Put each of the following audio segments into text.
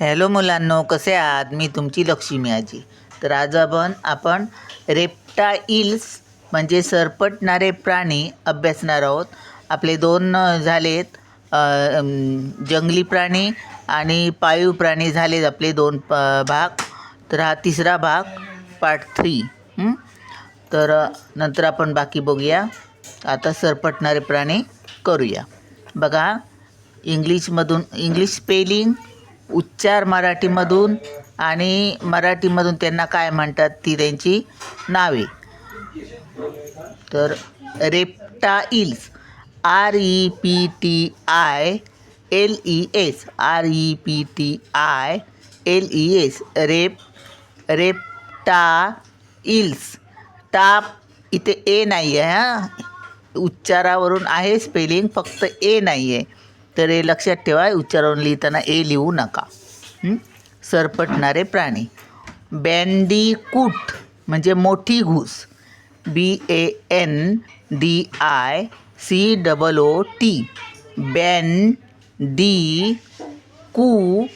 Hello मुलांनो कसे आहात? मी तुमची लक्ष्मी आजी. तर आज आपण आपण रेप्टाईल्स म्हणजे सरपटणारे प्राणी अभ्यासणार आहोत. आपले दोन झालेत. जंगली प्राणी आणि पाळीव प्राणी झालेत आपले दोन प भाग. तर हा तिसरा भाग पार्ट थ्री तर नंतर आपण बाकी बघूया. आता सरपटणारे प्राणी करूया. बघा इंग्लिशमधून इंग्लिश स्पेलिंग उच्चार मराठीमधून आणि मराठीमधून त्यांना काय म्हणतात ती त्यांची नावे. तर reptiles R E P T I L E S R E P T I L E S rep reptiles top इथे ए नाही आहे हां. उच्चारावरून आहे स्पेलिंग फक्त ए नाही आहे तर हे लक्षात ठेवा उच्चारावरून लिहिताना ए लिहू नका. सरपटणारे प्राणी. बँडीकूट म्हणजे मोठी घूस. B A N D I C double O T.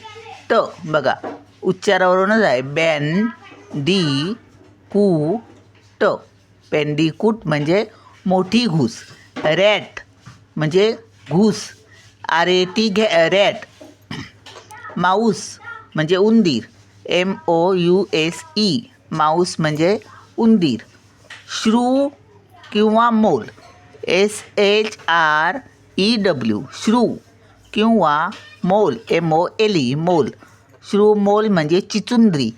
Bandicoot बघा उच्चारावरूनच आहे. बॅन डी कू ट पेंडीकूट म्हणजे मोठी घूस. रॅट म्हणजे घूस. आर ए टी घे रॅट. माऊस म्हणजे उंदीर. M O U S E mouse म्हणजे उंदीर. श्रू किंवा mole S H R E W shrew किंवा मोल. एम ओ एल ई मोल. श्रू मोल म्हणजे चिचुंद्री.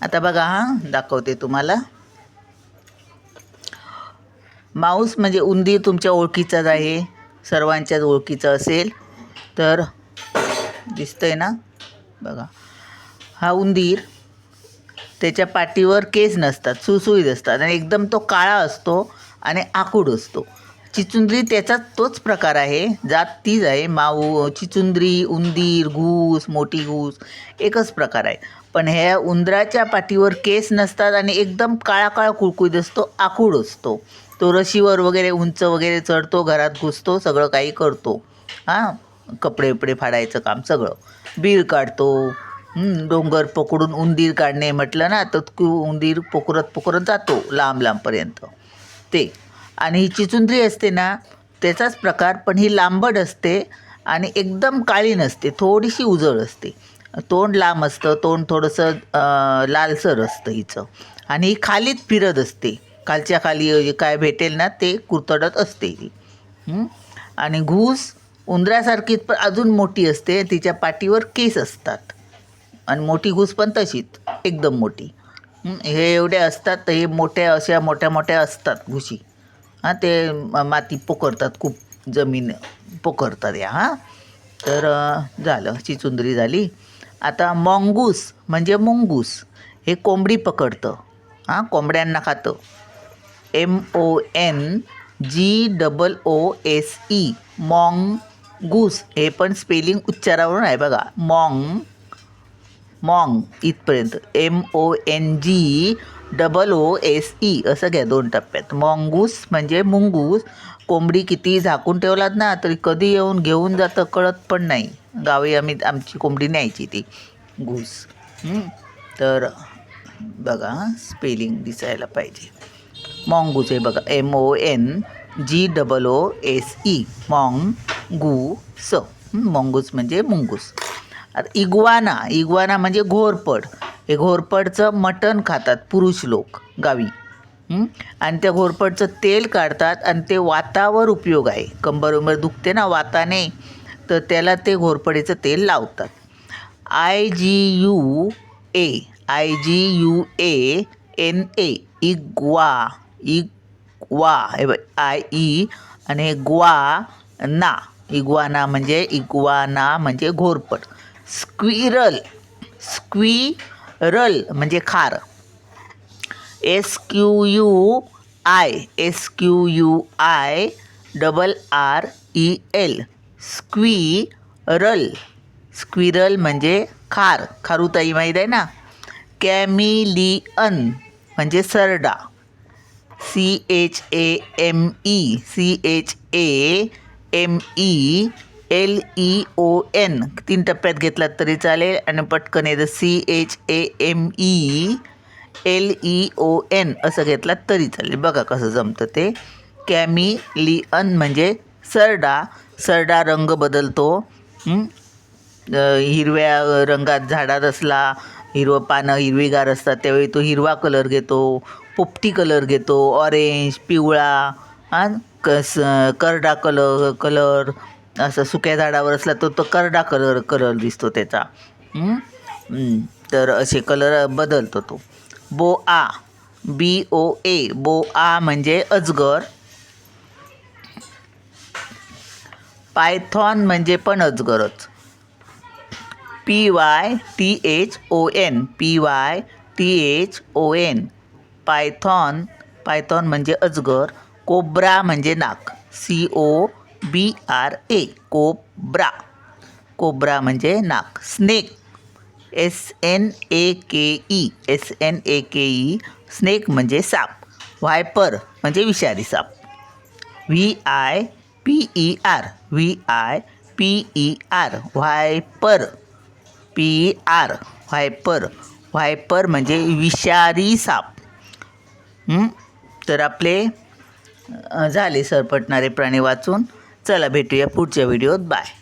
आता बघा हां दाखवते तुम्हाला. माऊस म्हणजे उंदीर तुमच्या ओळखीचाच आहे. सर्वांच्याच ओळखीचं असेल. तर दिसतंय ना? बघा. हा उंदीर त्याच्या पाठीवर केस नसतात सुळसुळीत असतात आणि एकदम तो काळा असतो आणि आकूड असतो. चिचुंद्री त्याचा तोच प्रकार आहे जात तीच आहे. माऊ चिचुंद्री उंदीर घूस मोठी घूस एकच प्रकार आहे. पण ह्या उंदराच्या पाठीवर केस नसतात आणि एकदम काळा काळा कुळकुळीत असतो आखूड असतो. तो रशीवर वगैरे उंच वगैरे चढतो घरात घुसतो सगळं काही करतो. हां? कपडे उपडे फाडायचं काम सगळं. बीळ काढतो डोंगर पकडून उंदीर काढणे म्हटलं ना तर उंदीर पोखरत पोखरत जातो लांब लांबपर्यंत ते. आणि ही चिचुंद्री असते ना त्याचाच प्रकार पण ही लांबड असते आणि एकदम काळी नसते थोडीशी उजळ असते. तोंड लांब असतं तोंड थोडंसं लालसर असतं हिचं. आणि ही खालीत फिरत असते. खालच्या खाली काय भेटेल ना ते कुरतडत असते ही. आणि घूस उंदरासारखीच पण अजून मोठी असते. तिच्या पाठीवर केस असतात. आणि मोठी घूस पण तशीच एकदम मोठी. हे एवढे असतात तर हे मोठ्या अशा मोठ्या मोठ्या असतात घुशी. हां ते माती पोखरतात खूप जमीन पोखरतात या हां. तर झालं झालं चिचुंदरी झाली. आता मोंगूस म्हणजे मुंगूस हे कोंबडी पकडतं. हां कोंबड्यांना खातं. M O N G double O S E goose हे पण स्पेलिंग उच्चारावरून आहे बघा. मॉंग मॉंग इथपर्यंत. M O N G double O S E असं घ्या दोन टप्प्यात. मॉंगूस म्हणजे मुंगूस. कोंबडी किती झाकून ठेवलात ना तरी कधी येऊन घेऊन जातं कळत पण नाही. गावी आम्ही आमची कोंबडी न्यायची ती घूस तर बघा स्पेलिंग दिसायला पाहिजे. मॉंगूस आहे बघा M O N G double O S E mongoose. Mongoose म्हणजे मुंगूस. आता इग्वाना इग्वाना म्हणजे घोरपड. हे घोरपडचं मटण खातात पुरुष लोक गावी. आणि त्या घोरपडचं तेल काढतात आणि ते वातावर उपयोग आहे. कंबर उंबर दुखते ना वाताने तर त्याला ते घोरपडीचं तेल लावतात. I G U A I G U A N A iguana iguana. हे आय ई आणि हे ग्वा ना. इग्वाना म्हणजे इग्वाना म्हणजे घोरपड. स्क्विरल स्क्विरल म्हणजे खार. S Q U I S Q U I double R E L squirrel squirrel म्हणजे खार. खारुताई माहीत आहे ना? कॅमिलियन म्हणजे सरडा. C H A M E C H A M E L E O N तीन टप्प्यात घेतलात तरी चालेल. आणि पटकन येतं C H A M E L E O N असं घेतलात तरी चालेल. बघा कसं जमतं ते. कॅमिलियन म्हणजे सरडा. सरडा रंग बदलतो. हिरव्या रंगात झाडात असला हिरवं पानं हिरवीगार असतात त्यावेळी तो हिरवा कलर घेतो. पोपटी कलर घेतो. ऑरेंज पिवळा. हां? कस करडा कलर कलर असं सुक्या झाडावर असला तो तो करडा कलर कलर दिसतो त्याचा. तर असे कलर बदलतो तो. बो आ बी ओ ए बो आ म्हणजे अजगर. पायथॉन म्हणजे पण अजगरच. P Y T H O N P Y T H O N. Python python म्हणजे अजगर. कोब्रा म्हणजे नाक. C O B R A cobra. Cobra म्हणजे नाक. Snake. S N A K E S N A K E snake म्हणजे साप. Viper म्हणजे विषारी साप. V I P E R V I P E R viper. P R viper. Viper म्हणजे विषारी साप. तर आपले झाले सरपटणारे प्राणी वाचून. चला भेटूया पुढच्या व्हिडिओत. बाय.